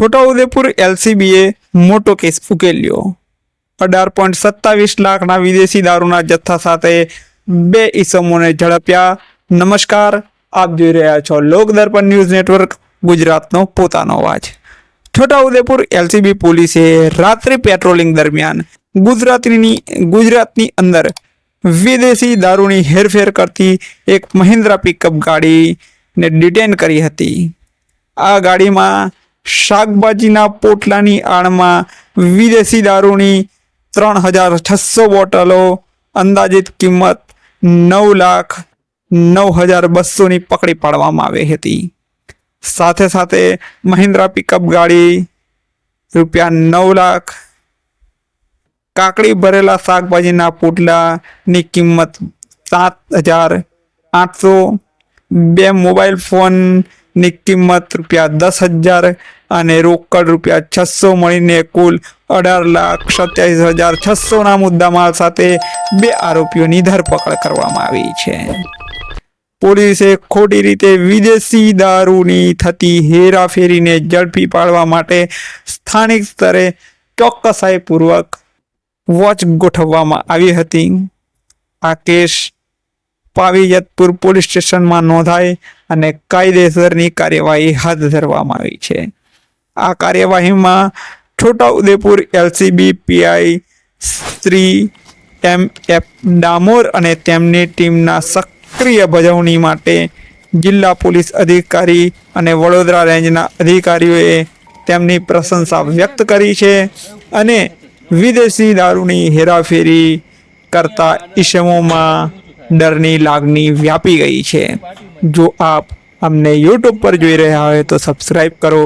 છોટાઉદેપુર એલસીબીએ મોટો કેસ ઉકેલ્યો. અઢાર પોઈન્ટ સત્તાવીસ લાખના વિદેશી દારૂના જથ્થા સાથે બે ઈસમોને ઝડપ્યા. નમસ્કાર, આપ જોઈ રહ્યા છો લોકદર્પણ ન્યૂઝ નેટવર્ક, ગુજરાતનો પોતાનો અવાજ. છોટાઉદેપુર એલસીબી પોલીસે રાત્રિ પેટ્રોલિંગ દરમિયાન ગુજરાતની ગુજરાતની અંદર વિદેશી દારૂની હેરફેર કરતી એક મહિન્દ્રા પિકઅપ ગાડીને ડિટેન કરી હતી. આ ગાડીમાં શાકભાજીના પોટલાની આડમાં વિદેશી દારૂની ત્રણ હજાર છસો બોટલો, અંદાજિત કિંમત નવ લાખ નવ હજાર બસોની પકડી પાડવામાં આવી હતી. સાથે સાથે મહિન્દ્રા પિકઅપ ગાડી રૂપિયા નવ લાખ કાકડી ભરેલા શાકભાજીના પોટલાની કિંમત સાત હજાર આઠસો બે મોબાઈલ ફોનની કિંમત રૂપિયા દસ હજાર અને રોકડ રૂપિયા છસો મળીને કુલ અઢાર લાખ સત્યાવીસ હજાર છસોના મુદ્દામાલ સાથે બે આરોપીઓની ધરપકડ કરવામાં આવી છે. પોલીસે ખોટી રીતે વિદેશી દારૂની થતી હેરાફેરીને ઝડપી પાડવા માટે સ્થાનિક સ્તરે ચોક્કસાઈપૂર્વક વોચ ગોઠવવામાં આવી હતી. આ કેસ પાવીજતપુર પોલીસ સ્ટેશનમાં નોંધાઈ અને કાયદેસરની કાર્યવાહી હાથ ધરવામાં આવી છે. આ કાર્યવાહીમાં Chhota Udaipur LCB PI Shri M F Damor અને તેમની ટીમના સક્રિય ભજવણી માટે જિલ્લા પોલીસ અધિકારી અને વડોદરા રેન્જના અધિકારીઓએ તેમની પ્રશંસા વ્યક્ત કરી છે અને વિદેશી દારૂની હેરાફેરી કરતા ઈસમોમાં ડરની લાગણી વ્યાપી ગઈ છે. જો આપ અમને યુટ્યુબ પર જોઈ રહ્યા હોય તો સબસ્ક્રાઈબ કરો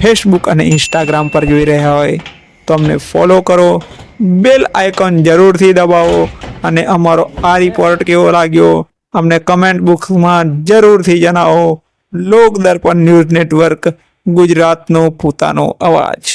ફેસબુક અને ઇન્સ્ટાગ્રામ પર જોઈ રહ્યા હોય તો અમને ફોલો કરો બેલ આઇકન જરૂરથી દબાવો અને અમારો આ રિપોર્ટ કેવો લાગ્યો અમને કમેન્ટ બોક્સમાં જરૂરથી જણાવો. લોક દર્પણ ન્યૂઝ નેટવર્ક, ગુજરાતનો પોતાનો અવાજ.